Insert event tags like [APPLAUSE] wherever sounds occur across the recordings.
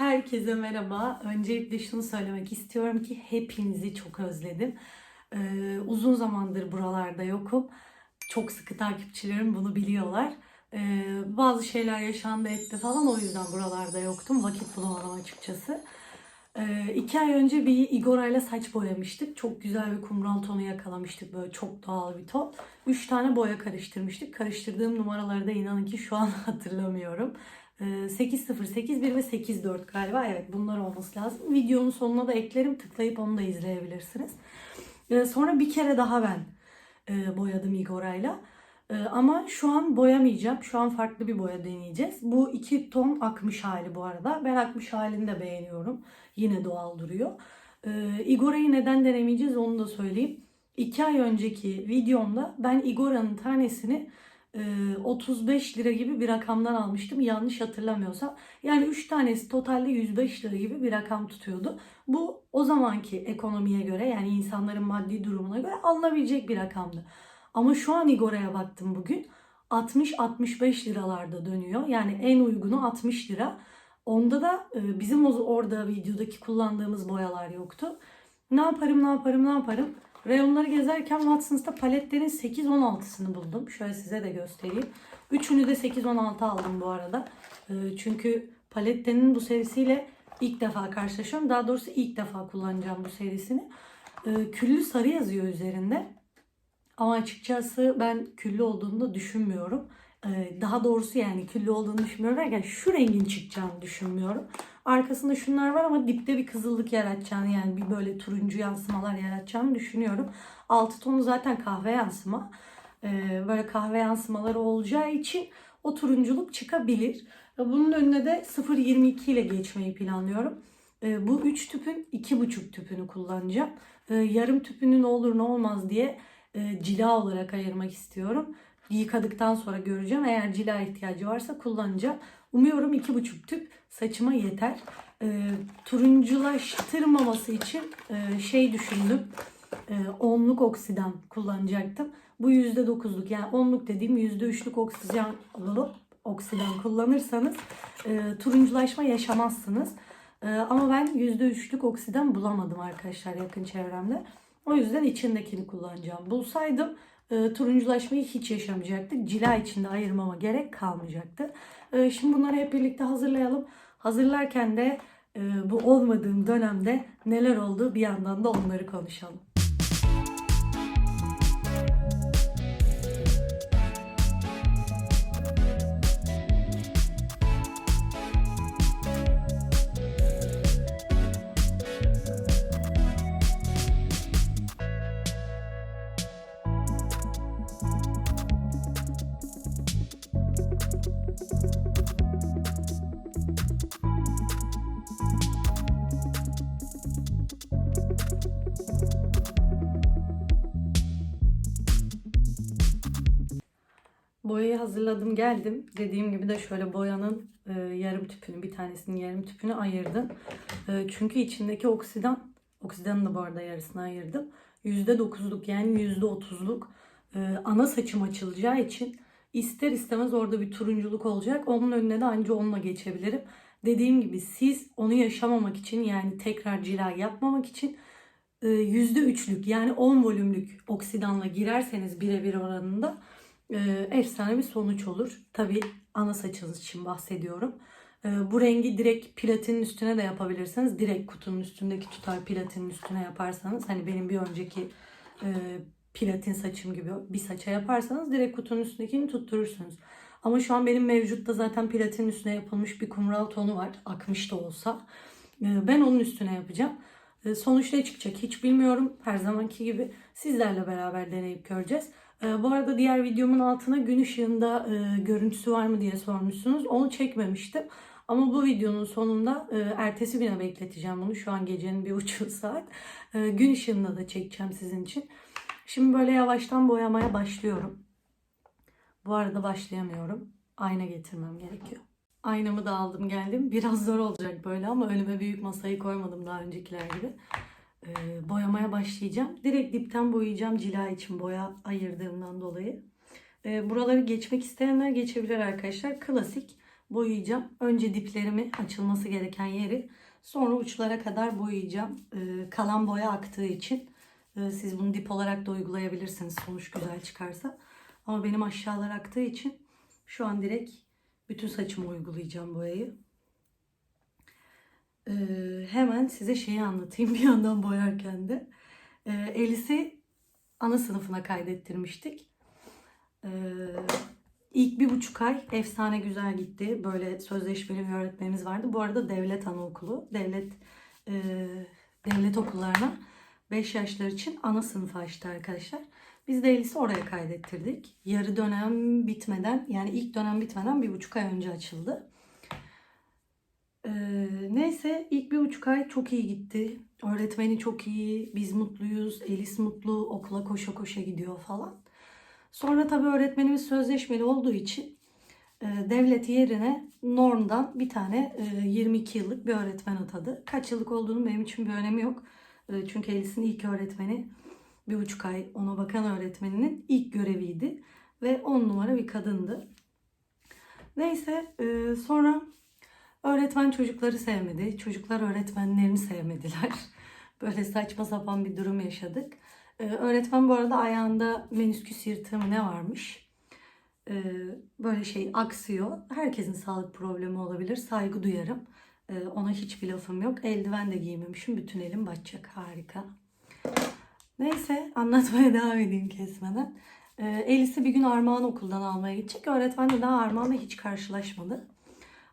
Herkese merhaba. Öncelikle şunu söylemek istiyorum ki hepinizi çok özledim. Ee, uzun zamandır buralarda yokum. Çok sıkı takipçilerim bunu biliyorlar. Ee, bazı şeyler yaşandı etti falan o yüzden buralarda yoktum. Vakit bulamadım açıkçası. Ee, iki ay önce bir Igora'yla saç boyamıştık. Çok güzel bir kumral tonu yakalamıştık. Böyle çok doğal bir ton. Üç tane boya karıştırmıştık. Karıştırdığım numaraları da inanın ki şu an [LAUGHS] hatırlamıyorum. Ee, 8081 ve 84 galiba. Evet bunlar olması lazım. Videonun sonuna da eklerim. Tıklayıp onu da izleyebilirsiniz. Ee, sonra bir kere daha ben e, boyadım Igora'yla. Ee, ama şu an boyamayacağım. Şu an farklı bir boya deneyeceğiz. Bu iki ton akmış hali bu arada. Ben akmış halini de beğeniyorum. Yine doğal duruyor. Igora'yı neden denemeyeceğiz onu da söyleyeyim. İki ay önceki videomda ben Igora'nın tanesini 35 lira gibi bir rakamdan almıştım. Yanlış hatırlamıyorsam. Yani 3 tanesi totalde 105 lira gibi bir rakam tutuyordu. Bu o zamanki ekonomiye göre yani insanların maddi durumuna göre alınabilecek bir rakamdı. Ama şu an Igora'ya baktım bugün. 60-65 liralarda dönüyor. Yani en uygunu 60 lira. Onda da bizim orada videodaki kullandığımız boyalar yoktu. Ne yaparım ne yaparım ne yaparım. Reyonları gezerken Watson's'ta paletlerin 8-16'sını buldum. Şöyle size de göstereyim. Üçünü de 8-16 aldım bu arada. E, Çünkü palettenin bu serisiyle ilk defa karşılaşıyorum. Daha doğrusu ilk defa kullanacağım bu serisini. E, Küllü sarı yazıyor üzerinde. Ama açıkçası ben küllü olduğunu da düşünmüyorum. Ee, Daha doğrusu yani küllü olduğunu düşünmüyorum derken şu rengin çıkacağını düşünmüyorum. Arkasında şunlar var ama dipte bir kızıllık yaratacağını yani bir böyle turuncu yansımalar yaratacağını düşünüyorum. Altı tonu zaten kahve yansıma. Ee, Böyle kahve yansımaları olacağı için o turunculuk çıkabilir. Bunun önüne de 0.22 ile geçmeyi planlıyorum. Ee, Bu 3 tüpün 2.5 tüpünü kullanacağım. Ee, Yarım tüpünü ne olur ne olmaz diye e, cila olarak ayırmak istiyorum. Yıkadıktan sonra göreceğim. Eğer cila ihtiyacı varsa kullanacağım. Umuyorum iki buçuk tüp saçıma yeter. E, turunculaştırmaması için e, şey düşündüm. E, onluk oksidan kullanacaktım. Bu yüzde dokuzluk yani onluk dediğim yüzde üçlük oksijen oksidan kullanırsanız e, turunculaşma yaşamazsınız. E, ama ben yüzde üçlük oksidan bulamadım arkadaşlar yakın çevremde. O yüzden içindekini kullanacağım. Bulsaydım e, turunculaşmayı hiç yaşamayacaktık. Cila içinde ayırmama gerek kalmayacaktı. E, şimdi bunları hep birlikte hazırlayalım. Hazırlarken de e, bu olmadığım dönemde neler oldu bir yandan da onları konuşalım. Hazırladım geldim. Dediğim gibi de şöyle boyanın e, yarım tüpünü bir tanesinin yarım tüpünü ayırdım. E, çünkü içindeki oksidan, oksidanın da bu arada yarısını ayırdım. %9'luk yani %30'luk e, ana saçım açılacağı için ister istemez orada bir turunculuk olacak. Onun önüne de anca onunla geçebilirim. Dediğim gibi siz onu yaşamamak için yani tekrar cila yapmamak için e, %3'lük yani 10 volümlük oksidanla girerseniz birebir oranında e, efsane bir sonuç olur. Tabi ana saçınız için bahsediyorum. E, bu rengi direkt platinin üstüne de yapabilirsiniz. Direkt kutunun üstündeki tutar platinin üstüne yaparsanız hani benim bir önceki e, platin saçım gibi bir saça yaparsanız direkt kutunun üstündekini tutturursunuz. Ama şu an benim mevcutta zaten platinin üstüne yapılmış bir kumral tonu var. Akmış da olsa. E, ben onun üstüne yapacağım. Sonuç ne çıkacak hiç bilmiyorum. Her zamanki gibi sizlerle beraber deneyip göreceğiz. E, Bu arada diğer videomun altına gün ışığında e, görüntüsü var mı diye sormuşsunuz. Onu çekmemiştim. Ama bu videonun sonunda e, ertesi güne bekleteceğim bunu. Şu an gecenin bir buçuk saat. E, gün ışığında da çekeceğim sizin için. Şimdi böyle yavaştan boyamaya başlıyorum. Bu arada başlayamıyorum. Ayna getirmem gerekiyor. Aynamı da aldım geldim. Biraz zor olacak böyle ama önüme büyük masayı koymadım daha öncekiler gibi. Ee, boyamaya başlayacağım. Direkt dipten boyayacağım cila için boya ayırdığımdan dolayı. Ee, buraları geçmek isteyenler geçebilir arkadaşlar. Klasik boyayacağım. Önce diplerimi açılması gereken yeri sonra uçlara kadar boyayacağım. Ee, kalan boya aktığı için e, siz bunu dip olarak da uygulayabilirsiniz sonuç güzel çıkarsa. Ama benim aşağılar aktığı için şu an direkt bütün saçıma uygulayacağım boyayı. Ee, hemen size şeyi anlatayım [LAUGHS] bir yandan boyarken de. Ee, Elis'i ana sınıfına kaydettirmiştik. Ee, ilk bir buçuk ay efsane güzel gitti. Böyle sözleşmeli bir öğretmenimiz vardı. Bu arada devlet anaokulu, devlet e, devlet okullarına 5 yaşlar için ana sınıfı açtı arkadaşlar. Biz de Elis'i oraya kaydettirdik. Yarı dönem bitmeden yani ilk dönem bitmeden bir buçuk ay önce açıldı. Ee, neyse ilk bir buçuk ay çok iyi gitti. Öğretmeni çok iyi, biz mutluyuz, Elis mutlu, okula koşa koşa gidiyor falan. Sonra tabii öğretmenimiz sözleşmeli olduğu için e, devlet yerine Norm'dan bir tane e, 22 yıllık bir öğretmen atadı. Kaç yıllık olduğunu benim için bir önemi yok. E, çünkü Elis'in ilk öğretmeni bir buçuk ay ona bakan öğretmeninin ilk göreviydi. Ve on numara bir kadındı. Neyse e, sonra öğretmen çocukları sevmedi. Çocuklar öğretmenlerini sevmediler. [LAUGHS] Böyle saçma sapan bir durum yaşadık. Ee, öğretmen bu arada ayağında menisküs yırtığı ne varmış? Ee, böyle şey aksıyor. Herkesin sağlık problemi olabilir. Saygı duyarım. Ee, ona hiçbir lafım yok. Eldiven de giymemişim. Bütün elim batacak. Harika. Neyse anlatmaya [LAUGHS] devam edeyim kesmeden. Ee, Elis'i bir gün Armağan okuldan almaya gidecek. Öğretmen de daha Armağan'la hiç karşılaşmadı.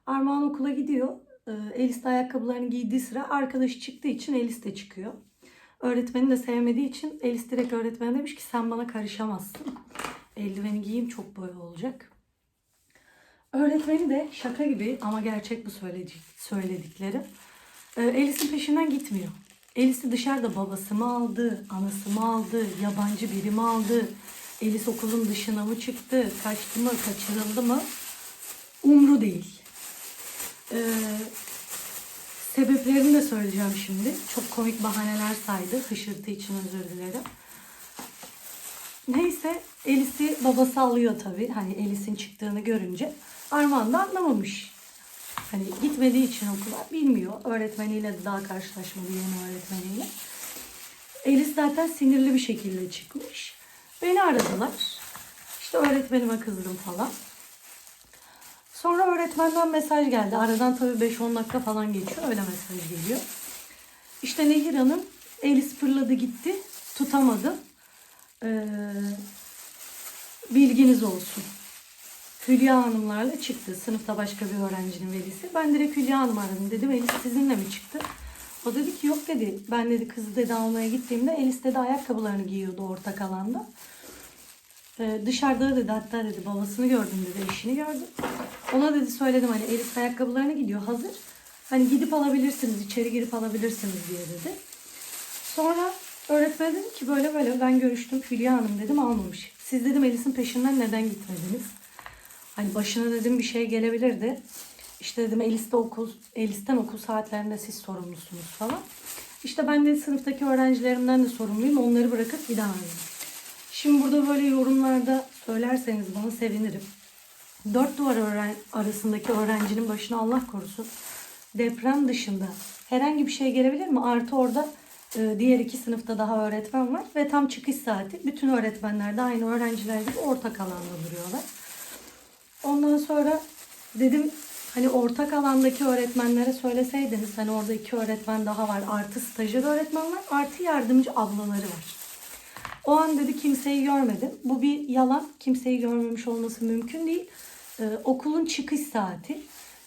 Armağan okula gidiyor. Ee, Elis ayakkabılarını giydiği sıra arkadaşı çıktığı için Elis de çıkıyor. Öğretmeni de sevmediği için Elis direkt öğretmene demiş ki sen bana karışamazsın. Eldiveni giyeyim çok boya olacak. Öğretmeni de şaka gibi ama gerçek bu söyledi- söyledikleri. Ee, Elis'in peşinden gitmiyor. Elis'i dışarıda babası mı aldı, anası mı aldı, yabancı biri mi aldı? Elis okulun dışına mı çıktı, kaçtı mı, kaçırıldı mı? Umru değil. Ee, sebeplerini de söyleyeceğim şimdi. Çok komik bahaneler saydı. Hışırtı için özür dilerim. Neyse Elis'i babası alıyor tabii. Hani Elis'in çıktığını görünce. Armağan da anlamamış. Hani gitmediği için okula bilmiyor. Öğretmeniyle de daha karşılaşmadı yeni öğretmeniyle. Elis zaten sinirli bir şekilde çıkmış. Beni aradılar. İşte öğretmenime kızdım falan. Sonra öğretmenden mesaj geldi. Aradan tabii 5-10 dakika falan geçiyor. Öyle mesaj geliyor. İşte Nehir Hanım Elis fırladı gitti. Tutamadım. Ee, bilginiz olsun. Hülya Hanımlarla çıktı. Sınıfta başka bir öğrencinin velisi. Ben direkt Hülya Hanım aradım. Dedim Elis sizinle mi çıktı? O dedi ki yok dedi. Ben dedi kızı dedi almaya gittiğimde Elis dedi ayakkabılarını giyiyordu ortak alanda. Ee, dışarıda dedi hatta dedi babasını gördüm dedi eşini gördüm. Ona dedi söyledim hani Elif ayakkabılarına gidiyor hazır. Hani gidip alabilirsiniz içeri girip alabilirsiniz diye dedi. Sonra öğretmen dedi ki böyle böyle ben görüştüm Hülya Hanım dedim almamış. Siz dedim Elis'in peşinden neden gitmediniz? Hani başına dedim bir şey gelebilirdi. İşte dedim Elis'te okul, Elis'ten okul saatlerinde siz sorumlusunuz falan. İşte ben de sınıftaki öğrencilerimden de sorumluyum. Onları bırakıp gidemem. Şimdi burada böyle yorumlarda söylerseniz bana sevinirim. Dört duvar öğren- arasındaki öğrencinin başına Allah korusun deprem dışında herhangi bir şey gelebilir mi? Artı orada e, diğer iki sınıfta daha öğretmen var ve tam çıkış saati. Bütün öğretmenler de aynı öğrenciler gibi ortak alanda duruyorlar. Ondan sonra dedim hani ortak alandaki öğretmenlere söyleseydiniz hani orada iki öğretmen daha var. Artı stajyer öğretmen var. Artı yardımcı ablaları var. O an dedi kimseyi görmedim. Bu bir yalan. Kimseyi görmemiş olması mümkün değil. Ee, okulun çıkış saati.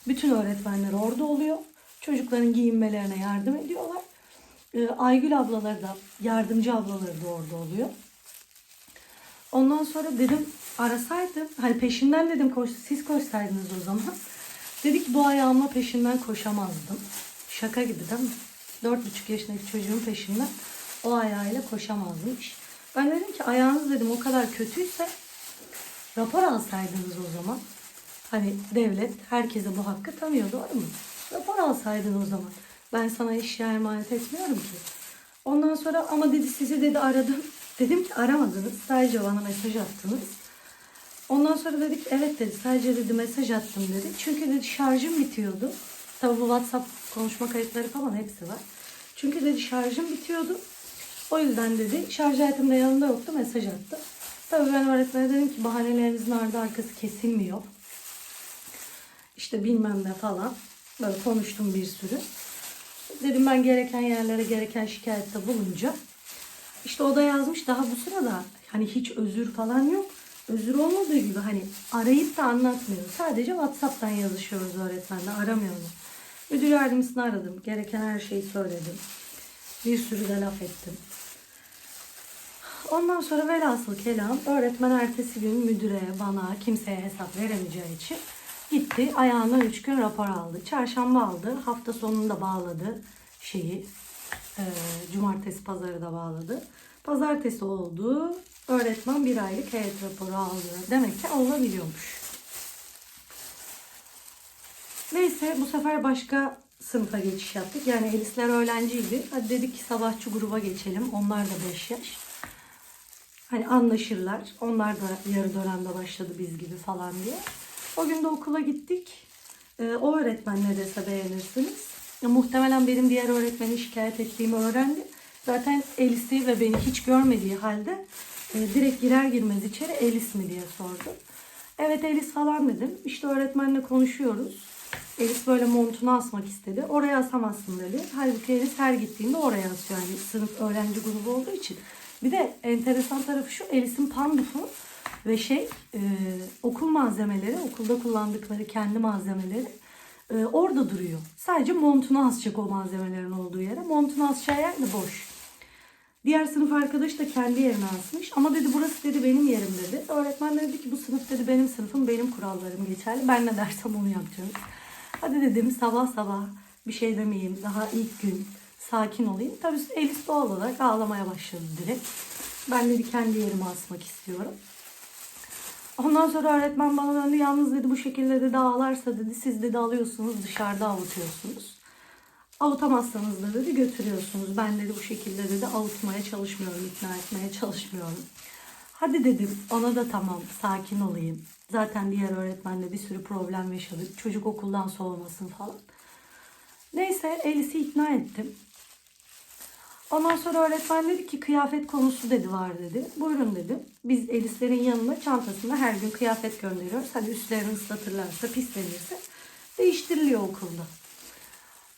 Bütün öğretmenler orada oluyor. Çocukların giyinmelerine yardım ediyorlar. Ee, Aygül ablaları da, yardımcı ablaları da orada oluyor. Ondan sonra dedim arasaydım. Hani peşinden dedim koş, siz koşsaydınız o zaman. Dedi ki bu ayağımla peşinden koşamazdım. Şaka gibi değil mi? Dört buçuk yaşındaki çocuğun peşinden o ayağıyla koşamazmış. Ben dedim ki ayağınız dedim o kadar kötüyse rapor alsaydınız o zaman. Hani devlet herkese bu hakkı tanıyor doğru mu? Rapor alsaydın o zaman. Ben sana eşya emanet etmiyorum ki. Ondan sonra ama dedi sizi dedi aradım. [LAUGHS] Dedim ki aramadınız. Sadece bana mesaj attınız. Ondan sonra dedik evet dedi sadece dedi mesaj attım dedi. Çünkü dedi şarjım bitiyordu. Tabi bu WhatsApp konuşma kayıtları falan hepsi var. Çünkü dedi şarjım bitiyordu. O yüzden dedi şarj aletim de yanında yoktu mesaj attı. Tabii ben öğretmene dedim ki bahanelerinizin ardı arkası kesilmiyor. İşte bilmem ne falan. Böyle konuştum bir sürü. Dedim ben gereken yerlere gereken şikayette bulunca. İşte o da yazmış daha bu sırada hani hiç özür falan yok. Özür olmadığı gibi hani arayıp da anlatmıyor. Sadece WhatsApp'tan yazışıyoruz öğretmenle aramıyorum. Müdür yardımcısını aradım. Gereken her şeyi söyledim. Bir sürü de laf ettim. Ondan sonra velhasıl kelam öğretmen ertesi gün müdüre, bana, kimseye hesap veremeyeceği için gitti. Ayağına üç gün rapor aldı. Çarşamba aldı. Hafta sonunda bağladı şeyi. e, cumartesi pazarı da bağladı. Pazartesi oldu. Öğretmen bir aylık heyet raporu aldı. Demek ki alınabiliyormuş. Neyse bu sefer başka sınıfa geçiş yaptık. Yani Elisler öğrenciydi. Hadi dedik ki sabahçı gruba geçelim. Onlar da 5 yaş. Hani anlaşırlar. Onlar da yarı dönemde başladı biz gibi falan diye. O gün de okula gittik. Ee, o öğretmen ne dese beğenirsiniz. Ya, muhtemelen benim diğer öğretmeni şikayet ettiğimi öğrendi. Zaten Elis'i ve beni hiç görmediği halde e, direkt girer girmez içeri Elis mi diye sordu. Evet Elis falan dedim. İşte öğretmenle konuşuyoruz. Elis böyle montunu asmak istedi. Oraya asamazsın dedi. Halbuki Elis her gittiğinde oraya asıyor. Yani sınıf öğrenci grubu olduğu için. Bir de enteresan tarafı şu Elis'in pandufu ve şey e, okul malzemeleri, okulda kullandıkları kendi malzemeleri e, orada duruyor. Sadece montunu asacak o malzemelerin olduğu yere. Montunu asacağı yer de boş. Diğer sınıf arkadaş da kendi yerine asmış. Ama dedi burası dedi benim yerim dedi. Öğretmen de dedi ki bu sınıf dedi benim sınıfım benim kurallarım geçerli. Ben ne dersem onu yapacağız. Hadi dedim sabah sabah bir şey demeyeyim. Daha ilk gün sakin olayım. Tabii Elis doğal olarak ağlamaya başladı direkt. Ben dedi kendi yerime asmak istiyorum. Ondan sonra öğretmen bana döndü. Yalnız dedi bu şekilde dedi ağlarsa dedi siz dedi alıyorsunuz dışarıda avutuyorsunuz. Avutamazsanız da dedi götürüyorsunuz. Ben dedi bu şekilde dedi avutmaya çalışmıyorum, ikna etmeye çalışmıyorum. Hadi dedim ona da tamam sakin olayım. Zaten diğer öğretmenle bir sürü problem yaşadık. Çocuk okuldan soğumasın falan. Neyse Elis'i ikna ettim. Ondan sonra öğretmen dedi ki kıyafet konusu dedi var dedi. Buyurun dedim. Biz Elislerin yanına çantasında her gün kıyafet gönderiyoruz. Hadi üstlerini ıslatırlarsa, pislenirse değiştiriliyor okulda.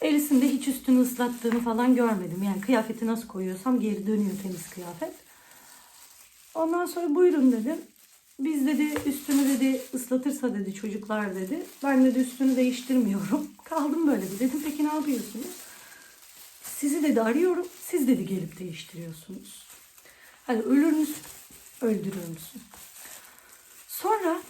Elis'in de hiç üstünü ıslattığını falan görmedim. Yani kıyafeti nasıl koyuyorsam geri dönüyor temiz kıyafet. Ondan sonra buyurun dedim. Biz dedi üstünü dedi ıslatırsa dedi çocuklar dedi. Ben dedi üstünü değiştirmiyorum. [LAUGHS] Kaldım böyle bir dedim. Peki ne yapıyorsunuz? Sizi dedi arıyorum. Siz dedi gelip değiştiriyorsunuz. Hani ölür müsün? Öldürür müsün? Sonra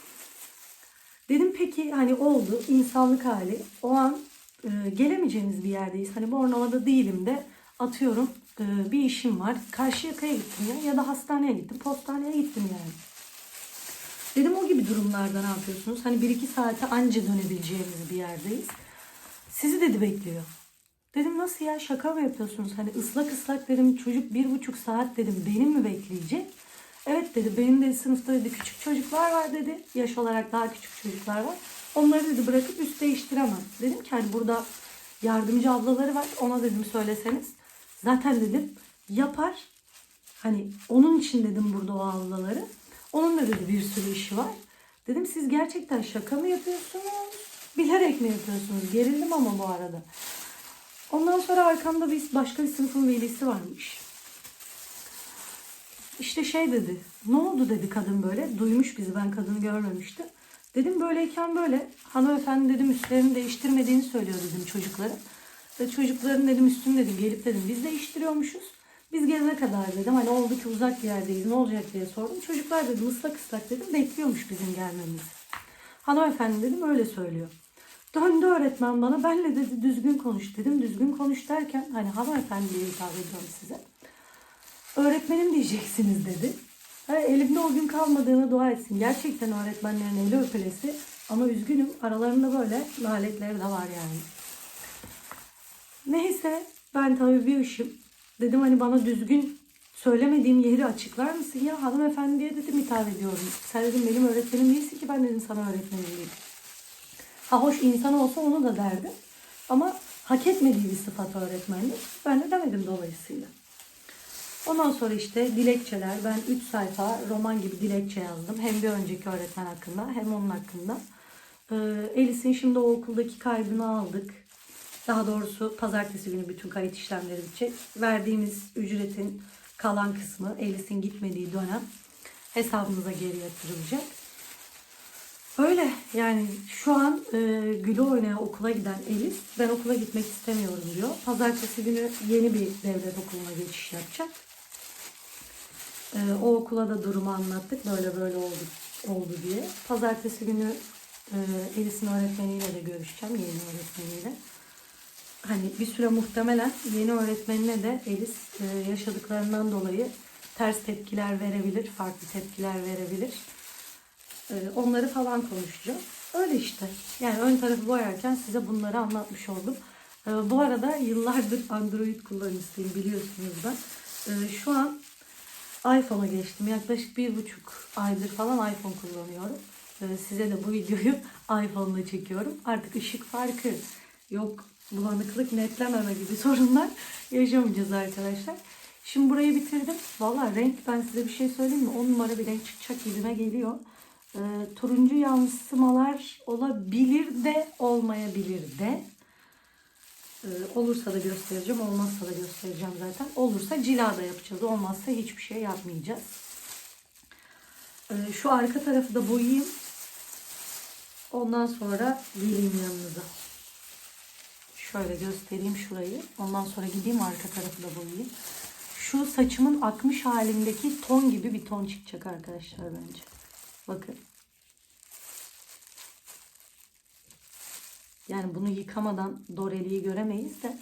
dedim peki hani oldu insanlık hali. O an e, gelemeyeceğimiz bir yerdeyiz. Hani Bornova'da değilim de atıyorum e, bir işim var. Karşıyaka'ya gittim ya ya da hastaneye gittim. Postaneye gittim yani. Dedim o gibi durumlarda ne yapıyorsunuz? Hani bir iki saate anca dönebileceğimiz bir yerdeyiz. Sizi dedi bekliyor. Dedim nasıl ya şaka mı yapıyorsunuz? Hani ıslak ıslak dedim çocuk bir buçuk saat dedim benim mi bekleyecek? Evet dedi benim de sınıfta dedi küçük çocuklar var dedi. Yaş olarak daha küçük çocuklar var. Onları dedi bırakıp üst değiştiremem. Dedim ki hani burada yardımcı ablaları var ona dedim söyleseniz. Zaten dedim yapar. Hani onun için dedim burada o ablaları. Onun da dedi bir sürü işi var. Dedim siz gerçekten şaka mı yapıyorsunuz? Bilerek mi yapıyorsunuz? Gerildim ama bu arada. Ondan sonra arkamda bir başka bir sınıfın velisi varmış. İşte şey dedi. Ne oldu dedi kadın böyle. Duymuş bizi ben kadını görmemiştim. Dedim böyleyken böyle. Hanımefendi dedim üstlerini değiştirmediğini söylüyor dedim çocuklara. Ve çocukların dedim üstünü dedim gelip dedim biz değiştiriyormuşuz. Biz gelene kadar dedim hani oldu ki uzak bir yerdeyiz ne olacak diye sordum. Çocuklar dedim ıslak ıslak dedim bekliyormuş bizim gelmemizi. Hanımefendi dedim öyle söylüyor. Döndü öğretmen bana benle dedi düzgün konuş dedim. Düzgün konuş derken hani hanımefendi diye hitap ediyorum size. Öğretmenim diyeceksiniz dedi. Ha, elimde o gün kalmadığını dua etsin. Gerçekten öğretmenlerin eli öpülesi. Ama üzgünüm aralarında böyle lanetleri de var yani. Neyse ben tabii bir ışım. Dedim hani bana düzgün söylemediğim yeri açıklar mısın ya hanımefendiye dedim hitap ediyorum. Sen dedim benim öğretmenim değilsin ki ben dedim sana öğretmenim değilim. Ha hoş insan olsa onu da derdim. Ama hak etmediği bir sıfat öğretmenlik. Ben de demedim dolayısıyla. Ondan sonra işte dilekçeler. Ben 3 sayfa roman gibi dilekçe yazdım. Hem bir önceki öğretmen hakkında hem onun hakkında. Ee, Elis'in şimdi o okuldaki kaydını aldık. Daha doğrusu pazartesi günü bütün kayıt işlemleri bitecek. Verdiğimiz ücretin kalan kısmı Elis'in gitmediği dönem hesabımıza geri yatırılacak. Öyle yani şu an e, Gül'ü oynaya okula giden Elis ben okula gitmek istemiyorum diyor. Pazartesi günü yeni bir devlet okuluna geçiş yapacak. E, o okula da durumu anlattık böyle böyle oldu oldu diye. Pazartesi günü e, Elis'in öğretmeniyle de görüşeceğim yeni öğretmeniyle. Hani bir süre muhtemelen yeni öğretmenine de Elis e, yaşadıklarından dolayı ters tepkiler verebilir, farklı tepkiler verebilir. Ee, onları falan konuşacağım. Öyle işte. Yani ön tarafı boyarken size bunları anlatmış oldum. Ee, bu arada yıllardır Android kullanıcısıyım biliyorsunuz ben. Ee, şu an iPhone'a geçtim. Yaklaşık bir buçuk aydır falan iPhone kullanıyorum. Size de bu videoyu [LAUGHS] iPhone'la çekiyorum. Artık ışık farkı yok bulanıklık netlememe gibi [LAUGHS] sorunlar yaşamayacağız arkadaşlar. Şimdi burayı bitirdim. Valla renk ben size bir şey söyleyeyim mi? 10 numara bir renk çıkacak gibime geliyor e, turuncu yansımalar olabilir de olmayabilir de. E, olursa da göstereceğim, olmazsa da göstereceğim zaten. Olursa cila da yapacağız, olmazsa hiçbir şey yapmayacağız. E, şu arka tarafı da boyayayım. Ondan sonra geleyim yanınıza. Şöyle göstereyim şurayı. Ondan sonra gideyim arka tarafı da boyayayım. Şu saçımın akmış halindeki ton gibi bir ton çıkacak arkadaşlar bence. Bakın. Yani bunu yıkamadan Doreli'yi göremeyiz de.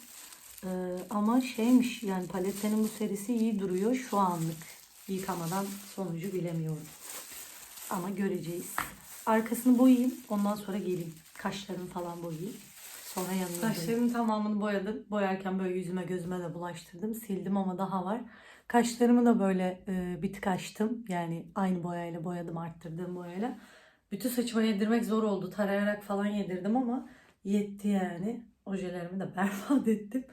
Ee, ama şeymiş yani palettenin bu serisi iyi duruyor şu anlık. Yıkamadan sonucu bilemiyorum. Ama göreceğiz. Arkasını boyayayım. Ondan sonra geleyim. Kaşlarımı falan boyayayım. Sonra yanına Kaşlarımın tamamını boyadım. Boyarken böyle yüzüme gözüme de bulaştırdım. Sildim ama daha var. Kaşlarımı da böyle e, bir tık açtım. Yani aynı boyayla boyadım arttırdığım boyayla. Bütün saçıma yedirmek zor oldu. Tarayarak falan yedirdim ama yetti yani. Ojelerimi de [LAUGHS] berbat ettim.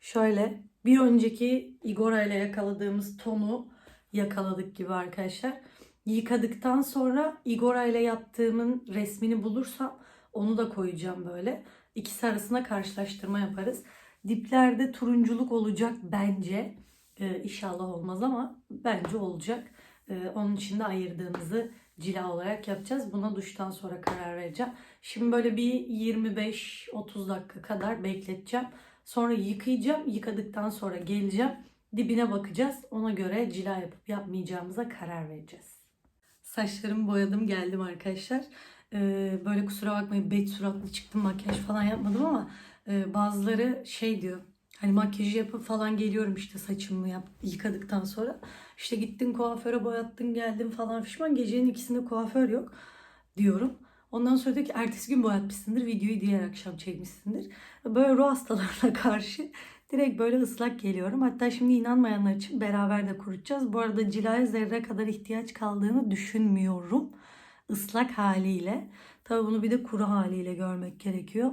Şöyle bir önceki Igora ile yakaladığımız tonu yakaladık gibi arkadaşlar. Yıkadıktan sonra Igora ile yaptığımın resmini bulursam onu da koyacağım böyle. İkisi arasında karşılaştırma yaparız. Diplerde turunculuk olacak bence. Ee, inşallah olmaz ama bence olacak. Ee, onun için de ayırdığımızı cila olarak yapacağız. Buna duştan sonra karar vereceğim. Şimdi böyle bir 25-30 dakika kadar bekleteceğim. Sonra yıkayacağım. Yıkadıktan sonra geleceğim. Dibine bakacağız. Ona göre cila yapıp yapmayacağımıza karar vereceğiz. Saçlarımı boyadım geldim arkadaşlar. Ee, böyle kusura bakmayın bet suratlı çıktım makyaj falan yapmadım ama e, bazıları şey diyor Hani makyajı yapıp falan geliyorum işte saçımı yap, yıkadıktan sonra. İşte gittin kuaföre boyattın geldin falan fişman. Gecenin ikisinde kuaför yok diyorum. Ondan sonra diyor ki ertesi gün boyatmışsındır. Videoyu diğer akşam çekmişsindir. Böyle ruh hastalarına [LAUGHS] karşı direkt böyle ıslak geliyorum. Hatta şimdi inanmayanlar için beraber de kurutacağız. Bu arada cilaya zerre kadar ihtiyaç kaldığını düşünmüyorum. Islak haliyle. Tabii bunu bir de kuru haliyle görmek gerekiyor.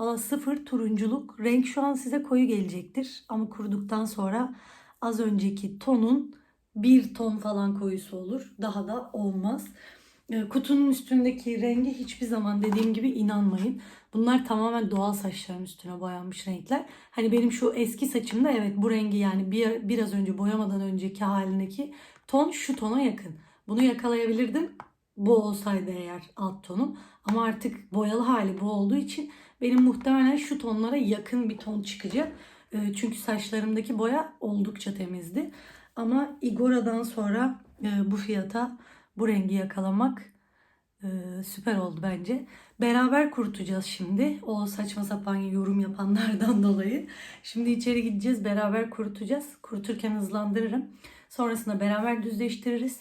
Valla sıfır turunculuk. Renk şu an size koyu gelecektir. Ama kuruduktan sonra az önceki tonun bir ton falan koyusu olur. Daha da olmaz. Ee, kutunun üstündeki rengi hiçbir zaman dediğim gibi inanmayın. Bunlar tamamen doğal saçların üstüne boyanmış renkler. Hani benim şu eski saçımda evet bu rengi yani bir, biraz önce boyamadan önceki halindeki ton şu tona yakın. Bunu yakalayabilirdim. Bu olsaydı eğer alt tonum. Ama artık boyalı hali bu olduğu için benim muhtemelen şu tonlara yakın bir ton çıkacak. Ee, çünkü saçlarımdaki boya oldukça temizdi. Ama Igora'dan sonra e, bu fiyata bu rengi yakalamak e, süper oldu bence. Beraber kurutacağız şimdi. O saçma sapan yorum yapanlardan [LAUGHS] dolayı. Şimdi içeri gideceğiz. Beraber kurutacağız. Kuruturken hızlandırırım. Sonrasında beraber düzleştiririz.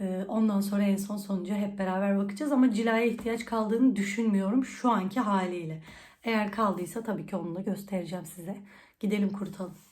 Ee, ondan sonra en son sonuca hep beraber bakacağız ama cilaya ihtiyaç kaldığını düşünmüyorum şu anki haliyle. Eğer kaldıysa tabii ki onu da göstereceğim size. Gidelim kurutalım.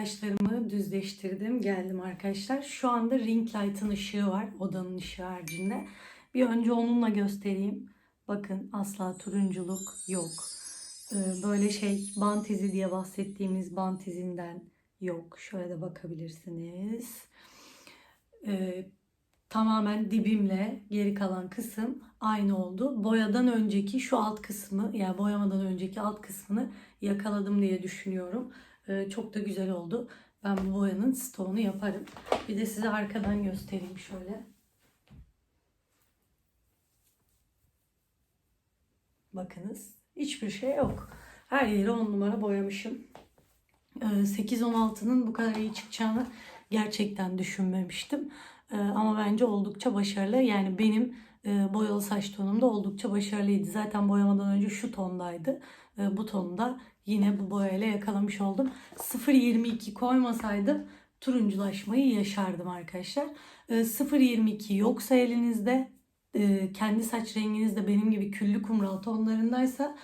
Saçlarımı düzleştirdim. Geldim arkadaşlar. Şu anda ring light'ın ışığı var. Odanın ışığı haricinde. Bir önce onunla göstereyim. Bakın asla turunculuk yok. Ee, böyle şey bant izi diye bahsettiğimiz bant izinden yok. Şöyle de bakabilirsiniz. Ee, tamamen dibimle geri kalan kısım aynı oldu. Boyadan önceki şu alt kısmı yani boyamadan önceki alt kısmını yakaladım diye düşünüyorum. Ee, çok da güzel oldu. Ben bu boyanın stoğunu yaparım. Bir de size arkadan göstereyim şöyle. Bakınız hiçbir şey yok. Her yeri 10 numara boyamışım. Ee, 8-16'nın bu kadar iyi çıkacağını gerçekten düşünmemiştim. Ee, ama bence oldukça başarılı. Yani benim e, boyalı saç tonum da oldukça başarılıydı. Zaten boyamadan önce şu tondaydı. Bu tonda yine bu boyayla yakalamış oldum. 0.22 koymasaydım turunculaşmayı yaşardım arkadaşlar. E, 0.22 yoksa elinizde e, kendi saç renginiz de benim gibi küllü kumral tonlarındaysa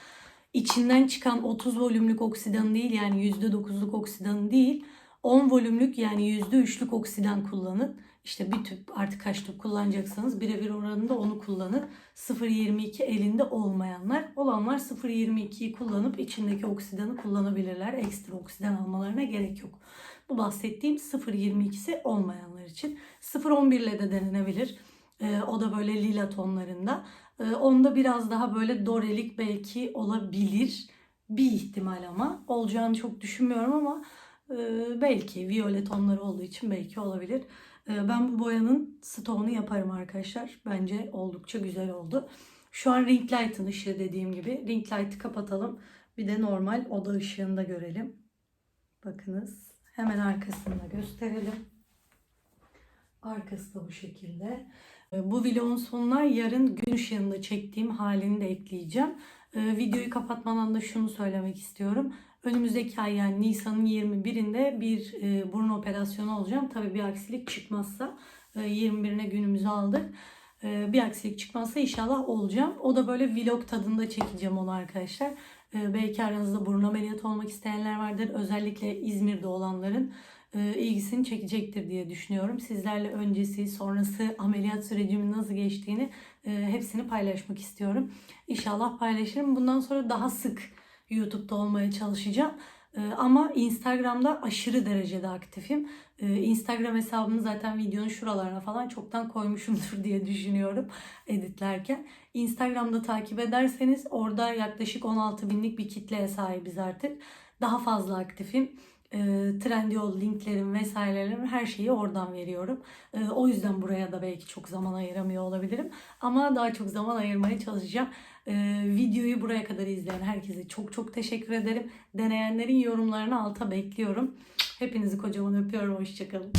içinden çıkan 30 volümlük oksidan değil yani %9'luk oksidan değil 10 volümlük yani %3'lük oksidan kullanın. İşte bir tüp artık kaç tüp kullanacaksanız birebir oranında onu kullanın. 0.22 elinde olmayanlar olanlar 0.22'yi kullanıp içindeki oksidanı kullanabilirler. Ekstra oksidan almalarına gerek yok. Bu bahsettiğim 0.22'si olmayanlar için. 0.11 ile de denenebilir. Ee, o da böyle lila tonlarında. Ee, onda biraz daha böyle dorelik belki olabilir. Bir ihtimal ama. Olacağını çok düşünmüyorum ama e, belki violet tonları olduğu için belki olabilir. E, ben bu boyanın stoğunu yaparım arkadaşlar. Bence oldukça güzel oldu. Şu an ring light'ın ışığı dediğim gibi. Ring light'ı kapatalım. Bir de normal oda ışığını da görelim. Bakınız. Hemen arkasını da gösterelim. Arkası da bu şekilde. E, Bu vlogun sonuna yarın gün ışığında çektiğim halini de ekleyeceğim. E, Videoyu kapatmadan da şunu söylemek istiyorum. Önümüzdeki ay yani Nisan'ın 21'inde bir e, burun operasyonu olacağım. Tabii bir aksilik çıkmazsa e, 21'ine günümüzü aldık. E, bir aksilik çıkmazsa inşallah olacağım. O da böyle vlog tadında çekeceğim onu arkadaşlar. E, belki aranızda burun ameliyatı olmak isteyenler vardır. Özellikle İzmir'de olanların e, ilgisini çekecektir diye düşünüyorum. Sizlerle öncesi, sonrası ameliyat sürecimin nasıl geçtiğini e, hepsini paylaşmak istiyorum. İnşallah paylaşırım. Bundan sonra daha sık YouTube'da olmaya çalışacağım. E, ama Instagram'da aşırı derecede aktifim. E, Instagram hesabımı zaten videonun şuralarına falan çoktan koymuşumdur [LAUGHS] diye düşünüyorum editlerken. Instagram'da takip ederseniz orada yaklaşık 16 binlik bir kitleye sahibiz artık. Daha fazla aktifim e, Trendyol linklerim vesairelerim her şeyi oradan veriyorum. O yüzden buraya da belki çok zaman ayıramıyor olabilirim. Ama daha çok zaman ayırmaya çalışacağım. E, videoyu buraya kadar izleyen herkese çok çok teşekkür ederim. Deneyenlerin yorumlarını alta bekliyorum. Hepinizi kocaman öpüyorum. Hoşçakalın.